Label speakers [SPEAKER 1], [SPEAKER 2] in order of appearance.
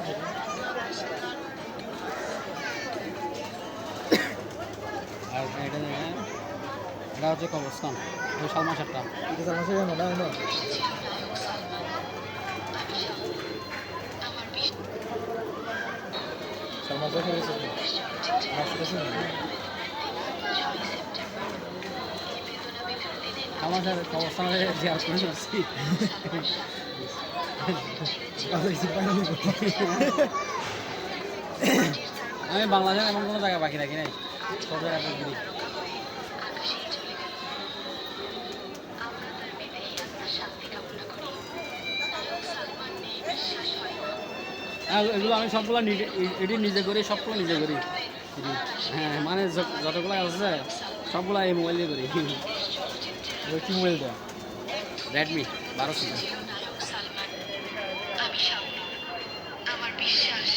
[SPEAKER 1] আর এটা দেখেন, এটা হচ্ছে কবরস্থান ওই
[SPEAKER 2] হাসতেছে না
[SPEAKER 1] সালমান শাহের কবরস্থানে জিয়ার করে আসছি আমি বাংলাদেশের এমন কোনো জায়গা বাকি রাখি নাই। সব জায়গায় ঘুরি এগুলো আমি সবগুলো নিজে এটি নিজে করি সবগুলো নিজে করি। হ্যাঁ মানে যত- যতগুলো আছে সবগুলো এই মোবাইল দিয়ে করি।
[SPEAKER 2] কি মোবাইল দেয়?
[SPEAKER 1] রেডমি বারোশো
[SPEAKER 3] Yes.